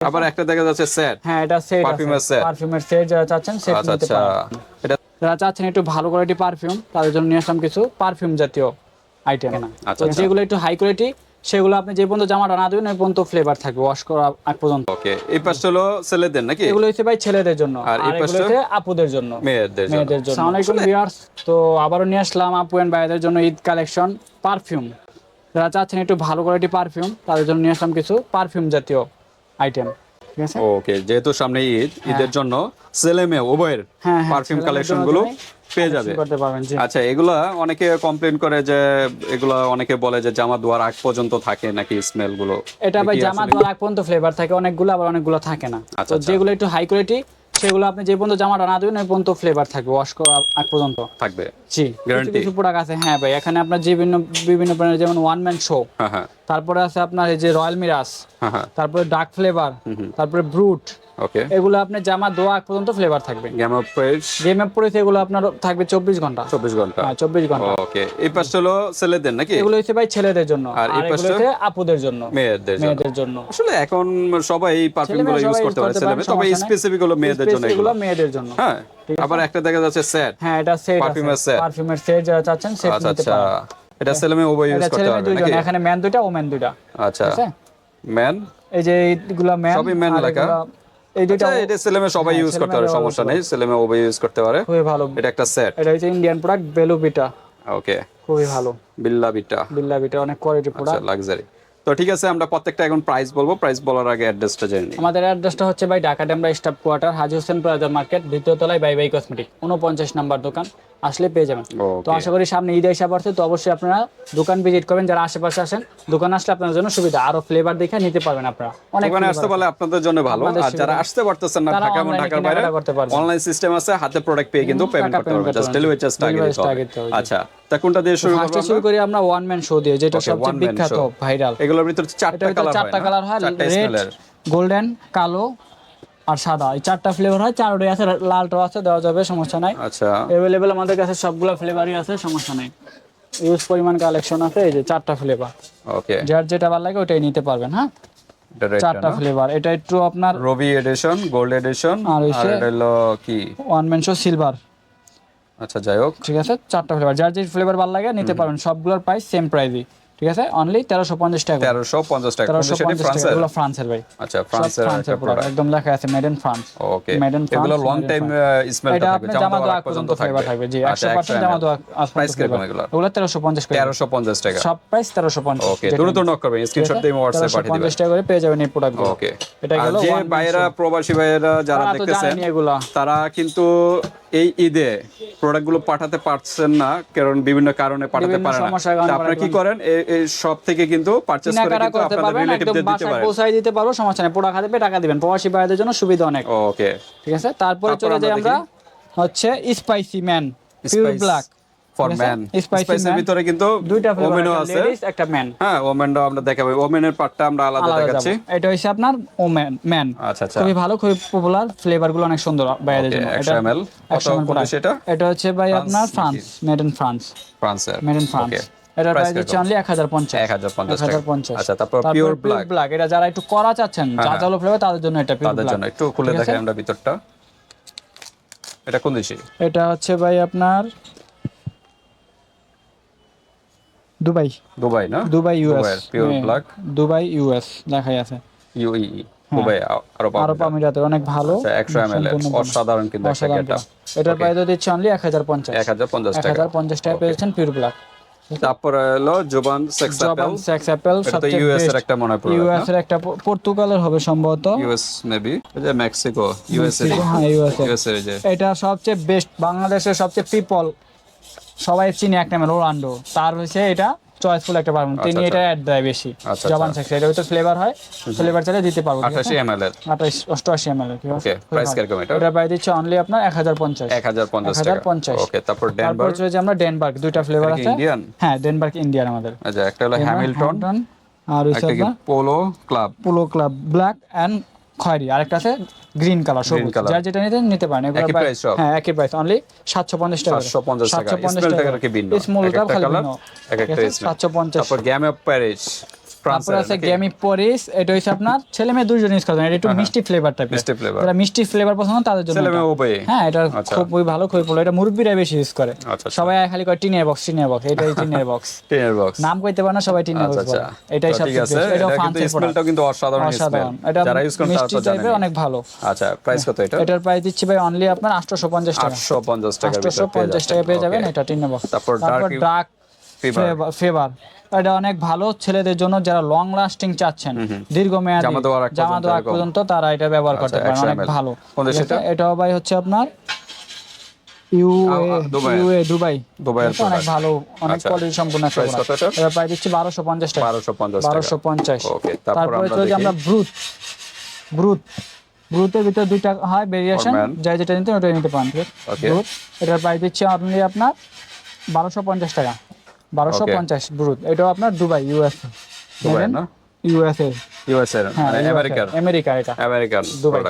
আবার একটা দেখা যাচ্ছে সেট হ্যাঁ এটা সেট Perfume-এর set? পারফিউমের সেট যারা চাচ্ছেন সেট আচ্ছা নিতে আচ্ছা। পারেন। এটা যারা চাচ্ছেন একটু ভালো কোয়ালিটি পারফিউম তাদের জন্য নিয়ে আসলাম কিছু পারফিউম জাতীয় আইটেম আচ্ছা, আচ্ছা। যেগুলো একটু হাই কোয়ালিটি সেগুলো আপনি যে পর্যন্ত জামাটা না দেবেন ওই পর্যন্ত ফ্লেভার থাকবে ওয়াশ করা আগ পর্যন্ত। ওকে এই পাশটা হলো ছেলেদের নাকি? এগুলো হচ্ছে ভাই ছেলেদের জন্য আর এই পাশটা? হচ্ছে আপুদের জন্য। মেয়েদের জন্য। মেয়েদের জন্য। আসসালামু আলাইকুম ভিউয়ার্স তো আবারও নিয়ে আসলাম আপু এন্ড ভাইদের জন্য ঈদ কালেকশন পারফিউম যারা চাচ্ছেন একটু ভালো কোয়ালিটি পারফিউম তাদের জন্য নিয়ে আসলাম কিছু পারফিউম জাতীয়। আইটেম ঠিক আছে? ওকে যেহেতু সামনে ঈদ ঈদের জন্য ছেলে মেয়ে উভয়ের হ্যাঁ, হ্যাঁ, পারফিউম কালেকশনগুলো পেয়ে যাবে। আচ্ছা এগুলা অনেকে কমপ্লেন করে যে এগুলা অনেকে বলে যে জামা ধোয়ার আগ পর্যন্ত থাকে নাকি স্মেলগুলো এটা ভাই জামা আসলে- আগ পর্যন্ত ফ্লেভার থাকে অনেকগুলো আবার অনেকগুলো থাকে না। আচ্ছা, তো আচ্ছা। যেগুলো একটু হাই কোয়ালিটি সেগুলো আপনি যে পর্যন্ত জামাটা না দেবেন ওই পর্যন্ত ফ্লেভার থাকবে ওয়াশ করা আগ পর্যন্ত। থাকবে জি Guarantee? কিছু প্রোডাক্ট আছে। হ্যাঁ ভাই এখানে আপনার বিভিন্ন বিভিন্ন ব্র্যান্ডের যেমন ওয়ান ম্যান শো হ্যাঁ হ্যাঁ। তারপরে আছে আপনার এই যে রয়্যাল মিরাস হ্যাঁ হ্যাঁ। তারপরে ডার্ক ফ্লেভার তারপরে ব্রুট ওকে। এগুলো আপনার জামা দোয়া পর্যন্ত ফ্লেভার থাকবে। Game of price game app পড়েছে এগুলো আপনার থাকবে চব্বিশ ঘণ্টা। চব্বিশ ঘণ্টা। হ্যাঁ চব্বিশ ঘণ্টা। ওকে। এই পাশটা হলো ছেলেদের নাকি? এগুলো হচ্ছে ভাই ছেলেদের জন্য আর এই পাশটা? আপুদের জন্য মেয়েদের জন্য। মেয়েদের জন্য। আসলে এখন সবাই এই পারফিউমগুলো ইউজ করতে পারে ছেলে তবে স্পেসিফিক হলো মেয়েদের জন্য এগুলো। মেয়েদের জন্য। হ্যাঁ। আবার একটা দেখা যাচ্ছে সেট হ্যাঁ এটা সেট Perfume-এর set? পারফিউমের সেট যারা চাচ্ছেন সেট আচ্ছা নিতে আচ্ছা। পারেন। এটা ছেলে মেয়ে উভয় ইউজ করতে পারবে নাকি? এখানে ম্যান দুইটা ওমেন দুইটা আচ্ছা। ম্যান এই যে এইগুলা ম্যান সবই man লেখা। এই দুইটা আচ্ছা এটা ছেলে মেয়ে সবাই হ্যাঁ, ইউজ করতে পারে সমস্যা নেই ছেলে মেয়ে উভয় ইউজ করতে পারে। খুবই ভালো। এটা একটা সেট এটা হচ্ছে ইন্ডিয়ান প্রোডাক্ট বেলুবিটা ওকে খুবই ভালো। বিল্লা বিটা বিল্লা বিটা অনেক কোয়ালিটি আচ্ছা প্রোডাক্ট লাক্সারি তো ঠিক আছে আমরা প্রত্যেকটা এখন প্রাইস বলব। প্রাইস বলার আগে অ্যাড্রেসটা জেনে নিই। আমাদের অ্যাড্রেসটা হচ্ছে ভাই Dhaka Demra staff quarter Haji Hossain plaza market দ্বিতীয় তলায় বাই বাই কসমেটিক উনপঞ্চাশ নাম্বার দোকান। আসলে পেয়ে যাবেন। তো আশা করি সামনে ঈদ এসে পড়ছে তো অবশ্যই আপনারা দোকান ভিজিট করবেন। যারা আশেপাশে আসেন দোকান আসলে আপনার জন্য সুবিধা। আরও ফ্লেভার দেখে নিতে পারবেন আপনারা। অনেক flavor আসতে। পারলে আপনাদের জন্য ভালো। আর যারা আসতে পারতেছেন না ঢাকা এবং ঢাকার বাইরে করতে পারবেন। অনলাইন সিস্টেম আছে হাতে প্রোডাক্ট পেয়ে কিন্তু পেমেন্ট করতে পারবেন। জাস্ট ডেলিভারি চার্জটা আগে দিতে হবে। আচ্ছা তা কোনটা দিয়ে শুরু করব শুরু করি আমরা ওয়ান ম্যান শো দিয়ে যেটা সবচেয়ে বিখ্যাত ভাইরাল এগুলোর ভিতরে চারটা কালার চারটা কালার হয় রেড গোল্ডেন কালো আর সাদা। এই চারটা ফ্লেভার হয় চারটাই আছে লালটাও আছে দেওয়া যাবে সমস্যা নাই। আচ্ছা। অ্যাভেলেবেল আমাদের কাছে সবগুলো ফ্লেভারই আছে সমস্যা নাই। ইউজ পরিমাণ কালেকশন আছে এই যে চারটা ফ্লেভার ওকে যার যেটা ভালো লাগে ওটাই নিতে পারবেন হ্যাঁ? চারটা ফ্লেভার এটা একটু আপনার রবি এডিশন গোল্ড এডিশন আর হলো কি? ওয়ান ম্যান শো সিলভার আচ্ছা যাই হোক। ঠিক আছে চারটা ফ্লেভার যার যে ফ্লেভার ভালো লাগে নিতে পারবেন। সবগুলোর প্রাইস সেম প্রাইসই ঠিক আছে? অনলি তেরোশো পঞ্চাশ টাকা। তেরোশো পঞ্চাশ টাকা। তেরোশো সেটা টাকা। ফ্রান্সের? এগুলো ফ্রান্সের ভাই। আচ্ছা ফ্রান্সের ফ্রান্সের প্রোডাক্ট একদম লেখা আছে made in France okay Made in এগুলো লং টাইম স্মেল থাকবে। জামা আগ পর্যন্ত ফ্লেভার থাকবে। জি একশো পার্সেন্ট জামা দেওয়া প্রাইস এগুলো ওগুলো তেরোশো পঞ্চাশ করে। তেরোশো পঞ্চাশ টাকা। সব প্রাইস তেরোশো পঞ্চাশ ওকে দ্রুত নক করবেন। স্ক্রিনশট দিয়ে হোয়াটসঅ্যাপ পাঠিয়ে দিবেন। পঞ্চাশ টাকা করে পেয়ে যাবেন এই প্রোডাক্ট ওকে এটা গেল যে ভাইয়েরা প্রবাসী ভাইয়েরা যারা দেখতেছেন এগুলা। তারা কিন্তু এই ঈদে প্রোডাক্টগুলো পাঠাতে পারছেন না। কারণ বিভিন্ন কারণে পাঠাতে পারে না। আপনারা কি করেন? সব থেকে কিন্তু পারচেজ করে কিন্তু আপনাদের রিলেটিভদের দিতে পারেন পৌঁছায় দিতে পারব সমস্যা নেই হাতে টাকা দিবেন প্রবাসী ভাইদের জন্য সুবিধা অনেক। ওকে ঠিক আছে? তারপরে চলে যাই আমরা হচ্ছে spicy man pure black for man স্পাইসের ভিতরে কিন্তু দুইটা ফ্লেভার ওমেনও আছে লেডিস একটা ম্যান হ্যাঁ ওমেনটাও আমরা দেখাবো। ওমেনের পার্টটা আমরা আলাদা দেখাচ্ছি। এটা আপনার ওম্যান ম্যান আচ্ছা আচ্ছা। খুবই ভালো খুবই পপুলার ফ্লেভারগুলো অনেক সুন্দর বাইরের জন্য। এটা 100 ml কোন দেশ এটা? এটা হচ্ছে ভাই আপনার ফ্রান্স মেড ইন ফ্রান্স ফ্রান্সের। মেড ইন ফ্রান্স এটার প্রাইস হচ্ছে অনলি এক হাজার পঞ্চাশ। এক হাজার পঞ্চাশ এক হাজার টাকা পঞ্চাশ। আচ্ছা তারপর পিওর ব্ল্যাক ব্ল্যাক এটা যারা একটু করা চাচ্ছেন জাজালো ফ্লেভার তাদের জন্য এটা পিওর তাদের জন্য একটু খুলে দেখাই আমরা ভিতরটা। এটা কোন দেশে? এটা হচ্ছে ভাই আপনার দুবাই। দুবাই না? Dubai US pure black Dubai US লেখাই আছে। ইউই দুবাই আরব আরব আমিরাতের অনেক ভালো। আচ্ছা একশো এম অসাধারণ কিন্তু একটা অসাধারণ এটার প্রাইস দিচ্ছে অনলি এক হাজার পঞ্চাশ। এক হাজার পঞ্চাশ এক টাকা হাজার পঞ্চাশ টাকা পেয়েছেন পিওর ব্ল্যাক তারপরে হলো জোবান সেক্স অ্যাপেল সেক্স অ্যাপেল সবচেয়ে ইউএস এর একটা মনে পড়ে ইউএস এর একটা পর্তুগালের হবে সম্ভবত। ইউএস মেবি যে মেক্সিকো ইউএস এর। হ্যাঁ ইউএস এর। যে। এটা সবচেয়ে বেস্ট বাংলাদেশের সবচেয়ে পিপল সবাই চিনি এক নামে রোনাল্ডো। তার হচ্ছে এটা চয়েসফুল একটা পারবেন তিনি এটা অ্যাড দেয় বেশি। আচ্ছা, জবান সেক্স এটা হয়তো ফ্লেভার হয়। ফ্লেভার চাইলে দিতে পারব। ঠিক আছে? আঠাশি এম এল এর আঠাশ অষ্টআশি এম এল ওকে প্রাইস কীরকম এটা? এটা প্রাইস দিচ্ছে অনলি আপনার এক হাজার পঞ্চাশ। এক হাজার পঞ্চাশ এক হাজার টাকা পঞ্চাশ। ওকে তারপর তারপর ডেনভার হচ্ছে যে আমরা ডেনমার্ক দুইটা ফ্লেভার আছে। ইন্ডিয়ান হ্যাঁ ডেনমার্ক ইন্ডিয়ান আমাদের। আচ্ছা একটা হলো হ্যামিল্টন আর হচ্ছে কি আপনার polo club polo club black and খয়েরি আরেকটা আছে গ্রিন কালার সবুজ। যা যেটা নিতে নিতে পারেন একই price হ্যাঁ একই প্রাইস অনলি সাতশো পঞ্চাশ টাকা সাতশো পঞ্চাশ টাকা 750 টাকা কি ভিন্ন। স্মলটা একটা খালি কালার ভিন্ন। এক একটা স্মেল সাতশো পঞ্চাশ। তারপর গ্যাম অফ প্যারিস তারপর আছে পরিস এটা হচ্ছে আপনার ছেলে মেয়ে দুজন ইউজ করবেন এটা একটু মিষ্টি ফ্লেভার টাইপের মিষ্টি flavor। যারা মিষ্টি ফ্লেভার পছন্দ তাদের জন্য ছেলে মেয়ে হ্যাঁ এটা আচ্ছা। খুবই ভালো খুবই ভালো এটা মুরব্বীরা বেশি ইউজ করে। আচ্ছা, আচ্ছা। সবাই খালি করে টিনের বক্স টিনের বক্স এটাই টিনের বক্স টিনের বক্স নাম কইতে পারে না সবাই টিনের বক্স বলে। এটাই সবচেয়ে এটা কিন্তু অসাধারণ স্মেল। এটা যারা ইউজ করেন তারা তো জানেন অনেক ভালো। আচ্ছা প্রাইস কত এটা? এটার প্রাইস দিচ্ছি ভাই অনলি আপনার 850 টাকা। 850 টাকার ভিতরে 850 টাকা পেয়ে যাবেন এটা টিনের বক্স তারপর ডার্ক। ফেভার এটা অনেক ভালো ছেলেদের জন্য যারা লং লাস্টিং চাচ্ছেন। দীর্ঘমেয়াদী জামা জামা পর্যন্ত তারা এটা ব্যবহার করতে আচ্ছা, পারেন অনেক ভালো? এটাও ভাই হচ্ছে আপনার ইউএ দুবাই। অনেক ভালো অনেক আচ্ছা। কোয়ালিটি সম্পূর্ণ একটা প্রায় দিচ্ছি বারোশো পঞ্চাশ টাকা। বারোশো পঞ্চাশ তারপরে। আমরা ব্রুটের ভিতরে দুইটা হয় ভেরিয়েশন যাই যেটা নিতে ওটা নিতে পারেন। Okay. ব্রুট এটার প্রাইস দিচ্ছি অনলি আপনার বারোশো পঞ্চাশ টাকা। বারোশো পঞ্চাশ ব্রুট এটাও আপনার দুবাই ইউএসএ দুবাই না? ইউএসএ ইউএস হ্যাঁ মানে আমেরিকার? আমেরিকা এটা। American Dubai.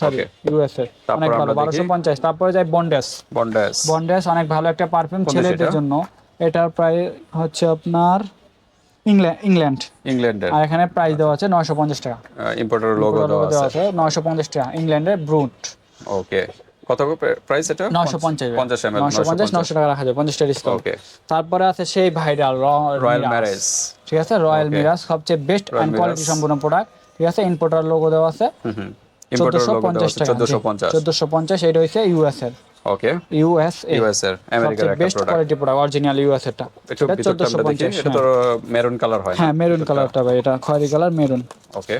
সরি ইউএসএ অনেক ভালো বারোশো পঞ্চাশ। তারপরে যাই বন্ডেস বন্ডেস বন্ডেস অনেক ভালো একটা পারফিউম ছেলেদের এটা? জন্য। এটার প্রায় হচ্ছে আপনার ইংল্যান্ড ইংল্যান্ড ইংল্যান্ডের আর এখানে প্রাইস দেওয়া আছে নয়শো পঞ্চাশ টাকা। ইম্পোর্টার লোগো দেওয়া আছে। আছে নয়শো পঞ্চাশ টাকা। ইংল্যান্ডের ব্রুট ওকে কত প্রাইস এটা? নয়শো পঞ্চাশ। 50 ml নয়শো পঞ্চাশ নয়শো টাকা রাখা যায় পঞ্চাশ টাকা ডিসকাউন্ট ওকে তারপরে আছে সেই ভাইরাল রয়্যাল ম্যারেজ ঠিক আছে? রয়্যাল. মিরাজ সবচেয়ে বেস্ট অ্যান্ড কোয়ালিটি সম্পূর্ণ প্রোডাক্ট ঠিক আছে? ইম্পোর্টার লোগো দেওয়া আছে। হুম ইম্পোর্টার লোগো দেওয়া পঞ্চাশ আছে টাকা। 1450 এটা হচ্ছে ইউএস এর ওকে ইউএস ইউএস এর আমেরিকার একটা best quality product original US এরটা এটা ভিতরটা চোদ্দশো আমরা দেখি পঞ্চাশ এটা তো মেরুন কালার হয় হ্যাঁ মেরুন কালারটা ভাই এটা খয়েরি colour maroon okay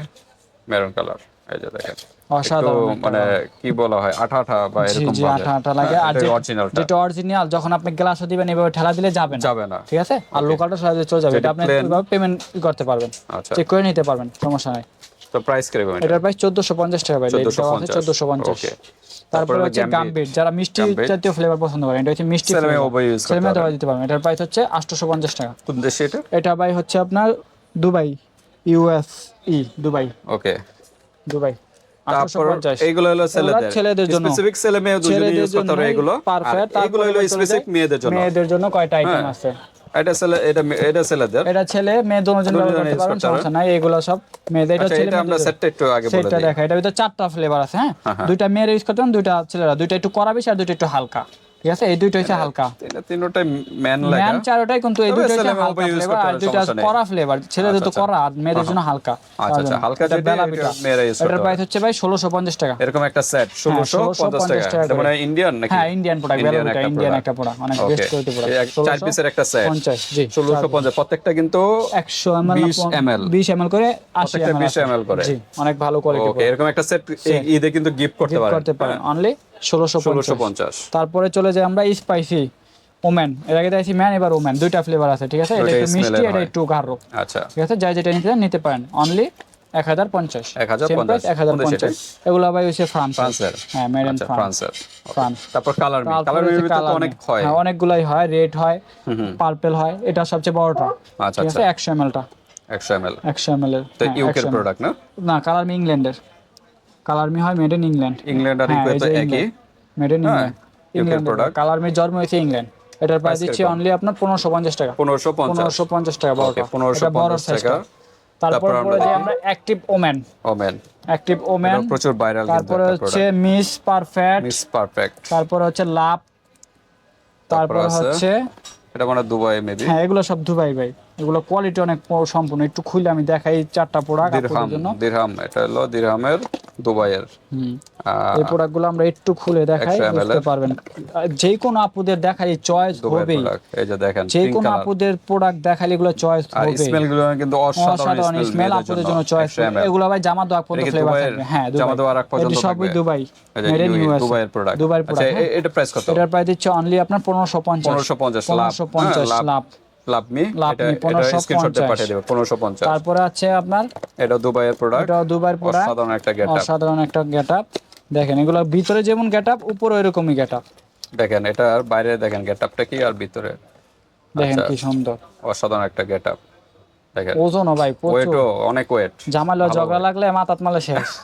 maroon colour এই যে দেখেন অসাধারণ মানে কি বলা হয় আঠা আঠা বা এরকম জি আঠা আঠা লাগে। আর অরিজিনালটা যেটা অরিজিনাল যখন আপনি গ্লাসও দিবেন এভাবে ঠেলা দিলে যাবে না। যাবে না। ঠিক আছে? আর লোকালটা সহজে চলে যাবে। এটা আপনি এইভাবে পেমেন্ট করতে পারবেন। আচ্ছা। চেক করে নিতে পারবেন সমস্যা নাই। তো প্রাইস কীরকম এটা? এটার প্রাইস চোদ্দশো পঞ্চাশ টাকা ভাই। 1450 চোদ্দশো পঞ্চাশ। ওকে তারপরে হচ্ছে গাম্বিট যারা মিষ্টি জাতীয় ফ্লেভার পছন্দ করেন এটা হচ্ছে মিষ্টি মেয়ে flavor। করতে ছেলে মেয়ে দেওয়া দিতে পারবেন। এটার প্রাইস হচ্ছে আটশোশো পঞ্চাশ টাকা। কোন দেশে এটা? এটা ভাই হচ্ছে আপনার দুবাই ইউএস ই দুবাই। ওকে দুবাই আটশোশো তারপর পঞ্চাশ। এইগুলো হলো ছেলেদের। ছেলেদের জন্য। স্পেসিফিক ছেলে মেয়ে দুজনে ইউজ করতে পারে এগুলো। পারফেক্ট এগুলো হলো স্পেসিফিক মেয়েদের জন্য। মেয়েদের জন্য কয়টা আইটেম। আছে? এটা ছেলে এটা এটা ছেলেদের। এটা ছেলে মেয়ে দুজন ব্যবহার করতে পারবেন সমস্যা নাই এগুলো সব মেয়েদের। এটা আচ্ছা ছেলে আমরা সেটটা একটু আগে বলে সেটটা দেখা এটা ভিতরে চারটা ফ্লেভার আছে হ্যাঁ? হ্যাঁ, হ্যাঁ। দুইটা মেয়ের ইউজ করতে দুইটা ছেলেরা। দুইটা একটু কড়া বেশি আর দুইটা একটু হালকা। ঠিক আছে? এই দুইটা হচ্ছে হালকা। তিনটা তিনটাই ম্যান লাগা। ম্যান চারোটাই কিন্তু এই দুইটা হচ্ছে হালকা ফ্লেভার আর দুইটা কড়া ফ্লেভার ছেলেদের তো আচ্ছা, কড়া আর মেয়েদের জন্য হালকা। আচ্ছা আচ্ছা। হালকা যেটা পিঠা মেয়েরা ইউজ করতে এটার প্রাইস হচ্ছে ভাই ষোলোশো পঞ্চাশ টাকা। এরকম একটা সেট 1650 টাকা। টাকা এটা মানে ইন্ডিয়ান নাকি? হ্যাঁ ইন্ডিয়ান প্রোডাক্ট বেলা ইন্ডিয়ান একটা প্রোডাক্ট অনেক বেস্ট কোয়ালিটি প্রোডাক্ট চার পিসের একটা সেট পঞ্চাশ জি 1650 প্রত্যেকটা কিন্তু একশো এমএল 20 ml বিশ এমএল করে আশি প্রত্যেকটা এমএল 20 ml করে। জি অনেক ভালো কোয়ালিটি এরকম একটা সেট ঈদে কিন্তু গিফট করতে পারেন করতে পারেন অনলি ষোলোশো পঞ্চাশ। তারপরে চলে যায় আমরা স্পাইসি ওমেন এর আগে দেখছি ম্যান এবার ওমেন দুইটা ফ্লেভার আছে ঠিক আছে? এটা একটু মিষ্টি এটা একটু গাঢ়। আচ্ছা। ঠিক আছে? যাই যেটা নিতে নিতে পারেন। অনলি এক হাজার পঞ্চাশ। এক হাজার পঞ্চাশ। এগুলো ভাই হচ্ছে ফ্রান্স হ্যাঁ আচ্ছা ফ্রান্স ফ্রান্স তারপর কালার কালার অনেক। হয়। হ্যাঁ অনেকগুলাই হয়। রেড হয় পার্পেল হয়। এটা সবচেয়ে বড়টা আচ্ছা আচ্ছা। একশো 100 ml একশো এমএল এর। তো হ্যাঁ, ইউকের 100 ml প্রোডাক্ট না? না কালার ইংল্যান্ডের কালার মি হয় মেড ইন ইংল্যান্ড ইংল্যান্ড আর হ্যাঁ, ইউকে এই তো যে একই। Made in England product। Colour me জন্ম হয়েছে ইংল্যান্ড এটার প্রাইস দিচ্ছি অনলি আপনার পনেরোশো পঞ্চাশ টাকা। 1550 পনেরোশো পঞ্চাশ টাকা বড়টা Okay, 1550 টাকা। তারপর তারপর পরে যে আমরা active woman women active woman প্রচুর ভাইরাল তারপরে হচ্ছে মিস পারফেক্ট মিস পারফেক্ট তারপর হচ্ছে লাভ তারপর হচ্ছে এটা মানে দুবাই মেবি হ্যাঁ এগুলো সব দুবাই ভাই। এগুলো কোয়ালিটি অনেক সম্পূর্ণ। একটু খুলে আমি দেখাই চারটা প্রোডাক্ট আপনাদের জন্য। দিরহাম এটা হলো দিরহামের দুবাইয়ের এই প্রোডাক্টগুলো আমরা একটু খুলে দেখাই বুঝতে পারবেন। যে কোনো আপুদের দেখাই চয়েস প্রোডাক্ট এই যে দেখেন যে কোনো আপুদের প্রোডাক্ট দেখালে এগুলো চয়েস হবে স্মেলগুলো কিন্তু অসাধারণ স্মেল আপুদের জন্য চয়েস এগুলো ভাই জামা দোয়া পর্যন্ত ফ্লেভার থাকবে। হ্যাঁ জামা পর্যন্ত এটি সবই দুবাই। মেড ইন ইউএস দুবাইয়ের প্রোডাক্ট দুবাইয়ের আচ্ছা প্রোডাক্ট এটা প্রাইস কত? এটার প্রাইস দিচ্ছে অনলি আপনার পনেরোশো পঞ্চাশ। 1550 লাভ। পনেরোশো পঞ্চাশ হ্যাঁ, লাভ। লাভ। মি। এটা মি, এটা 1550 স্ক্রিনশটে পাঠিয়ে দেব 1550 তারপরে আছে আপনার এটা দুবাইয়ের প্রোডাক্ট এটাও দুবাইয়ের প্রোডাক্ট অসাধারণ একটা গেটআপ অসাধারণ একটা গেট দেখেন এগুলো ভিতরে যেমন গেট আপ উপরে ওইরকমই গেট দেখেন এটা আর বাইরে দেখেন গেটআপটা কি আর ভিতরে? দেখেন আচ্ছা। কি সুন্দর। অসাধারণ একটা গেটআপ দেখেন। ওজনও ভাই ওয়েটও অনেক ওয়েট জামালা ঝগড়া লাগলে মাথাত মালে শেষ।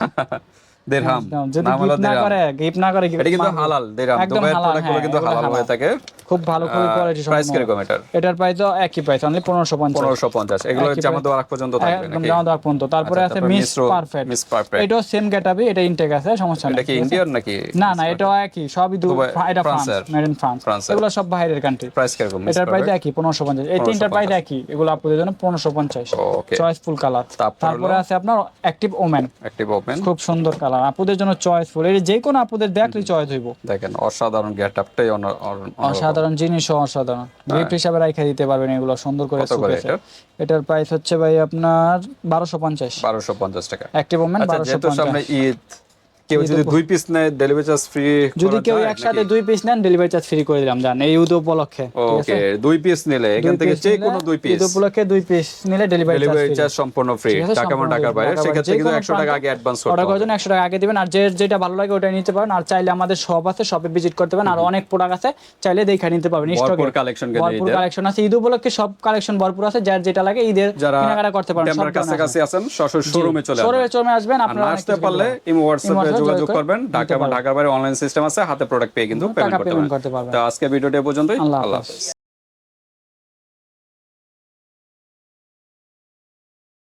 একদম। যদি গিফট না করে গিফট না করে এটা কিন্তু হালাল একদম দুবাইয়ের হালাল, প্রোডাক্ট হ্যাঁ, কিন্তু হালাল। হয়ে থাকে। খুব ভালো খুবই কোয়ালিটি প্রাইস কীরকম এটার? এটার প্রাইস একই প্রাইস অনলি পনেরোশো পঞ্চাশ। পনেরোশো পঞ্চাশ। এগুলো একই জামা price। দেওয়ার আগ পর্যন্ত থাকবে একদম নাকি? জামা দেওয়ার পর্যন্ত তারপরে আচ্ছা, আছে মিস পারফেক্ট মিস পারফেক্ট এটাও সেম গেটাবি এটা ইনটেক আছে সমস্যা এটা কি ইন্ডিয়ান নাকি না না এটাও একই সবই দু এটা ফ্রান্স মেড ইন ফ্রান্স। এগুলো সব বাইরের কান্ট্রি প্রাইস কীরকম এটার প্রাইস একই পনেরোশো পঞ্চাশ। এই তিনটার প্রাইস একই। এগুলো আপনাদের জন্য পনেরোশো পঞ্চাশ। ওকে চয়েসফুল কালার তারপরে আছে আপনার অ্যাক্টিভ ওমেন অ্যাক্টিভ ওপেন খুব সুন্দর কালার আপনাদের জন্য চয়েসফুল এই যে কোনো আপুদের দেখলে চয়েস হইব। দেখেন অসাধারণ গেটআপটাই অসাধারণ জিনিসও অসাধারণ। গিফট হিসাবে রাইখা দিতে পারবেন এগুলো সুন্দর করে হ্যাঁ। এটার প্রাইস হচ্ছে ভাই আপনার বারোশো পঞ্চাশ। বারোশো পঞ্চাশ টাকা। অ্যাক্টিভ বারোশো যেহেতু সামনে পঞ্চাশ। ঈদ কেউ যদি দুই পিস নেয় ডেলিভারি চার্জ ফ্রি যদি কেউ একসাথে দুই পিস নেন ডেলিভারি চার্জ ফ্রি করে দিলাম জান এই ঈদ উপলক্ষে ওকে দুই পিস নিলে এখান থেকে যে কোনো দুই পিস ঈদ উপলক্ষে দুই পিস নিলে ডেলিভারি ডেলিভারি চার্জ সম্পূর্ণ ফ্রি টাকা টাকার বাইরে। সেক্ষেত্রে কিন্তু কোনো একশো টাকা আগে অ্যাডভান্স করতে অর্ডার করার জন্য একশো টাকা আগে দিবেন আর যে যেটা ভালো লাগে ওটা নিতে পারেন আর চাইলে আমাদের শপ আছে শপে ভিজিট করতে পারেন আর অনেক প্রোডাক্ট আছে চাইলে দেখে নিতে পারবেন ভরপুর কালেকশন ভরপুর কালেকশন আছে ঈদ উপলক্ষে সব কালেকশন ভরপুর আছে যার যেটা লাগে ঈদের যারা কেনাকাটা করতে পারেন আছে। কাছাকাছি আছেন সরাসরি শোরুমে চলে আসবেন। শোরুমে আসবেন আপনারা আসতে পারলে ইমো হোয়াটসঅ্যাপে যোগাযোগ করবেন। ঢাকা এবং ঢাকার বাইরে অনলাইন সিস্টেম আছে হাতে প্রোডাক্ট পেয়ে কিন্তু পেমেন্ট করতে পারবেন। তো আজকে ভিডিওটা পর্যন্তই। আল্লাহ। হাফেজ।